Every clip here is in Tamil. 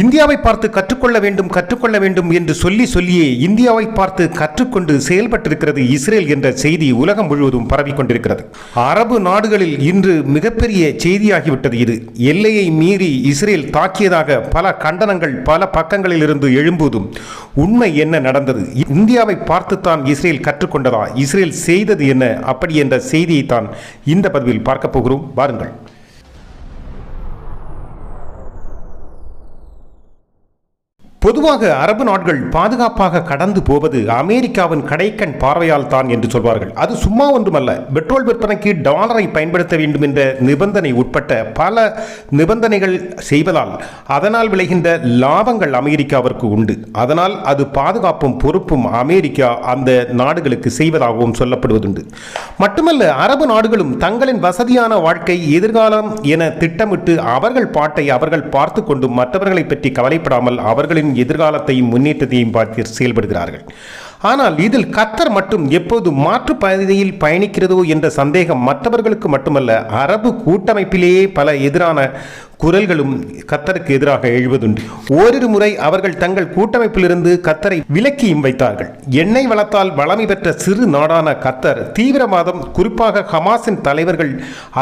இந்தியாவை பார்த்து கற்றுக்கொள்ள வேண்டும் கற்றுக்கொள்ள வேண்டும் என்று சொல்லி சொல்லியே இந்தியாவை பார்த்து கற்றுக்கொண்டு செயல்பட்டிருக்கிறது இஸ்ரேல் என்ற செய்தி உலகம் முழுவதும் பரவிக்கொண்டிருக்கிறது அரபு நாடுகளில் இன்று மிகப்பெரிய செய்தியாகிவிட்டது இது. எல்லையை மீறி இஸ்ரேல் தாக்கியதாக பல கண்டனங்கள் பல பக்கங்களில் இருந்து எழும்போதும் உண்மை என்ன நடந்தது? இந்தியாவை பார்த்துத்தான் இஸ்ரேல் கற்றுக்கொண்டதா? இஸ்ரேல் செய்தது என்ன? அப்படி என்ற செய்தியை தான் இந்த பதிவில் பார்க்க போகிறோம். வாருங்கள். பொதுவாக அரபு நாடுகள் பாதுகாப்பாக கடந்து போவது அமெரிக்காவின் கடைக்கண் பார்வையால் தான் என்று சொல்வார்கள். அது சும்மா ஒன்றுமல்ல. பெட்ரோல் விற்பனைக்கு டாலரை பயன்படுத்த வேண்டும் என்ற நிபந்தனை உட்பட்ட பல நிபந்தனைகள் செய்வதால் அதனால் விளைகின்ற லாபங்கள் அமெரிக்காவிற்கு உண்டு. அதனால் அது பாதுகாப்பும் பொறுப்பும் அமெரிக்கா அந்த நாடுகளுக்கு செய்வதாகவும் சொல்லப்படுவதுண்டு. மட்டுமல்ல அரபு நாடுகளும் தங்களின் வசதியான வாழ்க்கை எதிர்காலம் என திட்டமிட்டு அவர்கள் பாட்டை அவர்கள் பார்த்து கொண்டு மற்றவர்களை பற்றி கவலைப்படாமல் அவர்களின் எதிர்காலத்தையும் முன்னேற்றத்தையும் பார்த்து செயல்படுகிறார்கள். ஆனால் இதில் கத்தர் மட்டும் எப்போது மாற்று பாதையில் பயணிக்கிறதோ என்ற சந்தேகம் மற்றவர்களுக்கு மட்டுமல்ல அரபு கூட்டமைப்பிலேயே பல எதிரான குரல்களும் கத்தருக்கு எதிராக எழுவதுண்டு. ஓரிரு முறை அவர்கள் தங்கள் கூட்டமைப்பிலிருந்து கத்தரை விலக்கியும் வைத்தார்கள். எண்ணெய் வளத்தால் வளமை பெற்ற சிறு நாடான கத்தர் தீவிரவாதம் குறிப்பாக ஹமாஸின் தலைவர்கள்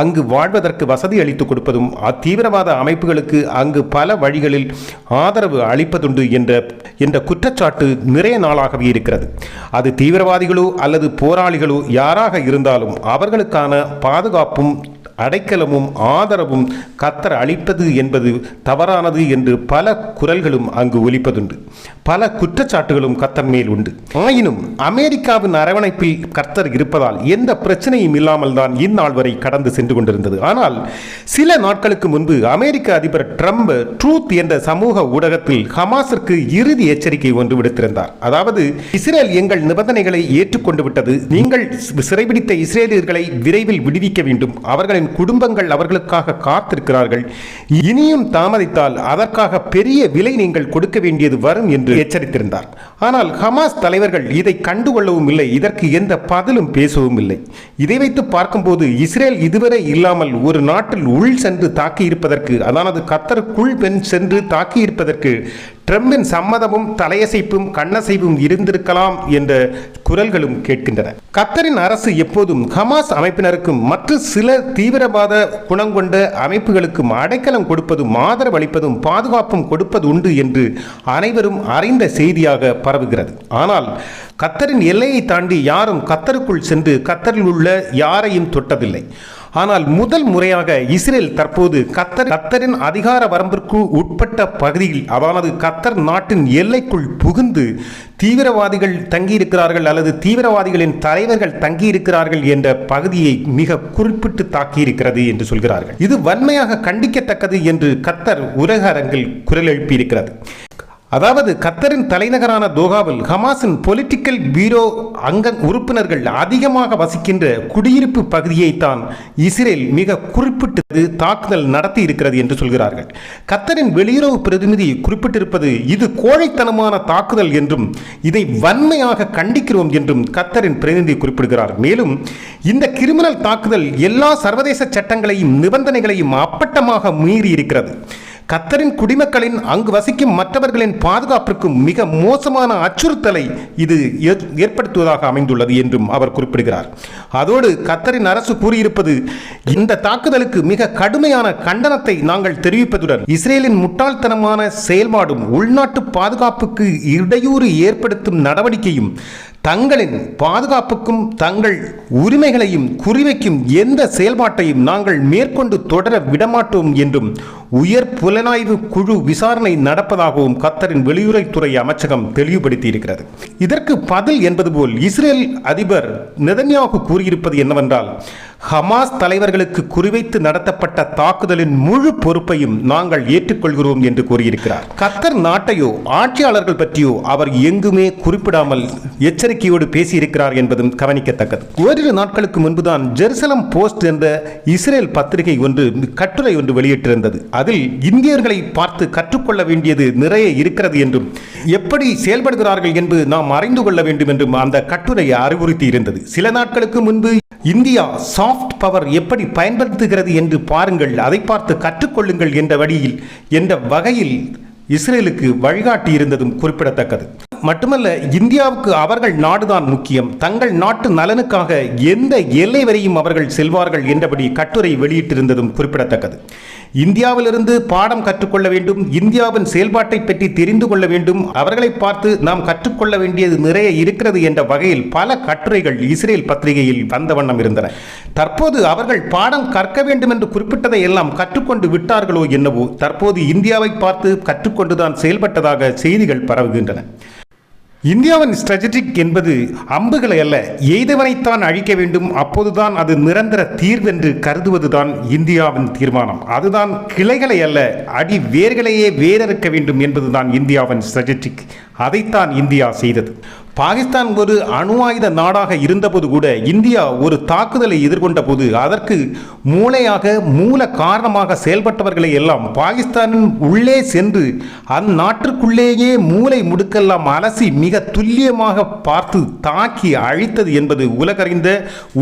அங்கு வாழ்வதற்கு வசதி அளித்து கொடுப்பதும் அத்தீவிரவாத அமைப்புகளுக்கு அங்கு பல வழிகளில் ஆதரவு அளிப்பதுண்டு என்ற என்ற குற்றச்சாட்டு நிறைய நாளாகவே இருக்கிறது. அது தீவிரவாதிகளோ அல்லது போராளிகளோ யாராக இருந்தாலும் அவர்களுக்கான பாதுகாப்பும் அடைக்கலமும் ஆதரவும் கத்தர் அளிப்பது என்பது தவறானது என்று பல குரல்களும் அங்கு ஒலிப்பதுண்டு. பல குற்றச்சாட்டுகளும் கத்தர் மேல் உண்டு. ஆயினும் அமெரிக்காவின் அரவணைப்பில் கர்த்தர் இருப்பதால் எந்த பிரச்சனையும் இல்லாமல் தான் இந்நாள் வரை கடந்து சென்று கொண்டிருந்தது. ஆனால் சில நாட்களுக்கு முன்பு அமெரிக்க அதிபர் ட்ரம்ப் ட்ரூத் என்ற சமூக ஊடகத்தில் ஹமாஸிற்கு இறுதி எச்சரிக்கை ஒன்று விடுத்திருந்தார். அதாவது இஸ்ரேல் எங்கள் நிபந்தனைகளை ஏற்றுக்கொண்டு விட்டது. நீங்கள் சிறைபிடித்த இஸ்ரேலியர்களை விரைவில் விடுவிக்க வேண்டும். அவர்களின் குடும்பங்கள் அவர்களுக்காக காத்திருக்கிறார்கள். இனியும் தாமதித்தால் அதற்காக பெரிய விலை நீங்கள் கொடுக்க வேண்டியது வரும் என்று எச்சரித்திருந்தார். ஆனால் ஹமாஸ் தலைவர்கள் இதை கண்டுகொள்ளவும் இல்லை இதற்கு எந்த பதிலும் பேசவும் இல்லை. இதை வைத்து பார்க்கும்போது இஸ்ரேல் இதுவரை இல்லாமல் ஒரு நாட்டில் உள் சென்று தாக்கியிருப்பதற்கு அதானது கத்தருக்குள் பெண் சென்று தாக்கியிருப்பதற்கு ட்ரம்பின் சம்மதமும் தலையசைப்பும் கண்ணசைவும் இருந்திருக்கலாம் என்ற குரல்களும் கேட்கின்றன. கத்தரின் அரசு எப்போதும் ஹமாஸ் அமைப்பினருக்கும் மற்ற சில தீவிரவாத குணம் கொண்ட அமைப்புகளுக்கும் அடைக்கலம் கொடுப்பதும் ஆதரவு அளிப்பதும் பாதுகாப்பும் கொடுப்பது உண்டு என்று அனைவரும் அறிந்த செய்தியாக பரவுகிறது. ஆனால் கத்தரின் எல்லையை தாண்டி யாரும் கத்தருக்குள் சென்று கத்தரில் உள்ள யாரையும் தொட்டதில்லை. ஆனால் முதல் முறையாக இஸ்ரேல் தற்போது கத்தர் கத்தரின் அதிகார வரம்பிற்கு உட்பட்ட பகுதியில் அதாவது கத்தர் நாட்டின் எல்லைக்குள் புகுந்து தீவிரவாதிகள் தங்கியிருக்கிறார்கள் அல்லது தீவிரவாதிகளின் தலைவர்கள் தங்கியிருக்கிறார்கள் என்ற பகுதியை மிக குறிப்பிட்டு தாக்கியிருக்கிறது என்று சொல்கிறார்கள். இது வன்மையாக கண்டிக்கத்தக்கது என்று கத்தர் உலக அரங்கில் குரல் எழுப்பியிருக்கிறது. அதாவது கத்தரின் தலைநகரான தோகாவில் ஹமாஸின் பொலிட்டிக்கல் பீரோ அங்க உறுப்பினர்கள் அதிகமாக வசிக்கின்ற குடியிருப்பு பகுதியை தான் இஸ்ரேல் மிக குறிப்பிட்டது தாக்குதல் நடத்தி இருக்கிறது என்று சொல்கிறார்கள். கத்தரின் வெளியுறவு பிரதிநிதி குறிப்பிட்டிருப்பது இது கோழைத்தனமான தாக்குதல் என்றும் இதை வன்மையாக கண்டிக்கிறோம் என்றும் கத்தரின் பிரதிநிதி குறிப்பிடுகிறார். மேலும் இந்த கிரிமினல் தாக்குதல் எல்லா சர்வதேச சட்டங்களையும் நிபந்தனைகளையும் அப்பட்டமாக மீறி இருக்கிறது கத்தரின் குடிமக்களின் அங்கு வசிக்கும் மற்றவர்களின் பாதுகாப்பிற்கு மிக மோசமான அச்சுறுத்தலை இது ஏற்படுத்துவதாக அமைந்துள்ளது என்றும் அவர் குறிப்பிடுகிறார். அதோடு கத்தரின் அரசு கூறியிருப்பது இந்த தாக்குதலுக்கு மிக கடுமையான கண்டனத்தை நாங்கள் தெரிவிப்பதுடன் இஸ்ரேலின் முட்டாள்தனமான செயல்பாடும் உள்நாட்டு பாதுகாப்புக்கு இடையூறு ஏற்படுத்தும் நடவடிக்கையும் தங்களின் பாதுகாப்புக்கும் தங்கள் உரிமைகளையும் குறிவைக்கும் எந்த செயல்பாட்டையும் நாங்கள் மேற்கொண்டு தொடர விடமாட்டோம் என்றும் உயர் புலனாய்வு குழு விசாரணை நடப்பதாகவும் கத்தரின் வெளியுறவுத்துறை அமைச்சகம் தெளிவுபடுத்தி இருக்கிறது இதற்கு பதில் என்பது போல் இஸ்ரேல் அதிபர் நெதன்யாகு கூறியிருப்பது என்னவென்றால் ஹமாஸ் தலைவர்களுக்கு குறிவைத்து நடத்தப்பட்ட தாக்குதலின் முழு பொறுப்பையும் நாங்கள் ஏற்றுக்கொள்கிறோம் என்று கூறியிருக்கிறார். கத்தர் நாட்டையோ ஆட்சியாளர்கள் பற்றியோ அவர் எங்குமே குறிப்பிடாமல் எச்சரிக்கையோடு பேசியிருக்கிறார் என்பதும் கவனிக்கத்தக்கது. ஓரிரு நாட்களுக்கு முன்புதான் ஜெருசலம் போஸ்ட் என்ற இஸ்ரேல் பத்திரிகை ஒன்று கட்டுரை ஒன்று வெளியிட்டிருந்தது. அதில் இந்தியர்களை பார்த்து கற்றுக்கொள்ள வேண்டியது நிறைய இருக்கிறது என்றும் எப்படி செயல்படுகிறார்கள் என்று நாம் அறிந்து கொள்ள வேண்டும் என்றும் அந்த கட்டுரையை அறிவுறுத்தி இருந்தது சில நாட்களுக்கு முன்பு இந்தியா சாஃப்ட் பவர் எப்படி பயன்படுத்துகிறது என்று பாருங்கள் அதை பார்த்து கற்றுக்கொள்ளுங்கள் என்ற வழியில் என்ற வகையில் இஸ்ரேலுக்கு வழிகாட்டி இருந்ததும் குறிப்பிடத்தக்கது. மட்டுமல்ல இந்தியாவுக்கு அவர்கள் நாடுதான் முக்கியம். தங்கள் நாட்டு நலனுக்காக எந்த எல்லை வரையும் அவர்கள் செல்வார்கள் என்றபடி கட்டுரை வெளியிட்டிருந்ததும் குறிப்பிடத்தக்கது. இந்தியாவிலிருந்து பாடம் கற்றுக்கொள்ள வேண்டும் இந்தியாவின் செயல்பாட்டை பற்றி தெரிந்து கொள்ள வேண்டும் அவர்களை பார்த்து நாம் கற்றுக்கொள்ள வேண்டியது நிறைய இருக்கிறது என்ற வகையில் பல கட்டுரைகள் இஸ்ரேல் பத்திரிகையில் வந்த வண்ணம் இருந்தன. தற்போது அவர்கள் பாடம் கற்க வேண்டும் என்று குறிப்பிட்டதை எல்லாம் கற்றுக்கொண்டு விட்டார்களோ என்னவோ தற்போது இந்தியாவை பார்த்து கற்றுக்கொண்டுதான் செயல்பட்டதாக செய்திகள் பரவுகின்றன. இந்தியாவின் ஸ்ட்ராட்டஜிக் என்பது அம்புகளை அல்ல எய்தவனைத்தான் அழிக்க வேண்டும். அப்போதுதான் அது நிரந்தர தீர்வென்று கருதுவதுதான் இந்தியாவின் தீர்மானம். அதுதான் கிளைகளை அல்ல அடி வேர்களையே வேரறுக்க வேண்டும் என்பதுதான் இந்தியாவின் ஸ்ட்ராட்டஜிக் அதைத்தான் இந்தியா செய்தது. பாகிஸ்தான் ஒரு அணு ஆயுத நாடாக இருந்தபோது கூட இந்தியா ஒரு தாக்குதலை எதிர்கொண்ட போது அதற்கு மூளையாக மூல காரணமாக செயல்பட்டவர்களை எல்லாம் பாகிஸ்தானின் உள்ளே சென்று அந்நாட்டிற்குள்ளேயே மூளை முடுக்கெல்லாம் அலசி மிக துல்லியமாக பார்த்து தாக்கி அழித்தது என்பது உலகறிந்த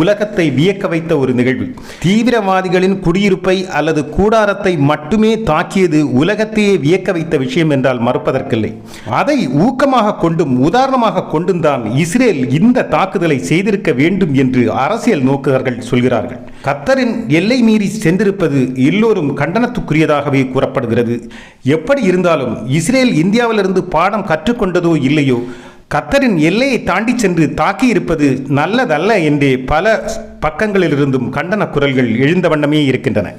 உலகத்தை வியக்க வைத்த ஒரு நிகழ்வு. தீவிரவாதிகளின் குடியிருப்பை அல்லது கூடாரத்தை மட்டுமே தாக்கியது உலகத்தையே வியக்க வைத்த விஷயம் என்றால் மறுப்பதற்கில்லை. அதை ஊக்கமாக கொண்டும் உதாரணமாக கொண்டும் தான் இஸ்ரேல் இந்த தாக்குதலை செய்திருக்க வேண்டும் என்று அரசியல் நோக்குகர்கள் சொல்கிறார்கள். கத்தரின் எல்லை மீறி சென்றிருப்பது எல்லோரும் கண்டனத்துக்குரியதாகவே கூறப்படுகிறது. எப்படி இருந்தாலும் இஸ்ரேல் இந்தியாவிலிருந்து பாடம் கற்றுக்கொண்டதோ இல்லையோ கத்தரின் எல்லையை தாண்டி சென்று தாக்கியிருப்பது நல்லதல்ல என்றே பல பக்கங்களிலிருந்தும் கண்டன குரல்கள் எழுந்த வண்ணமே இருக்கின்றன.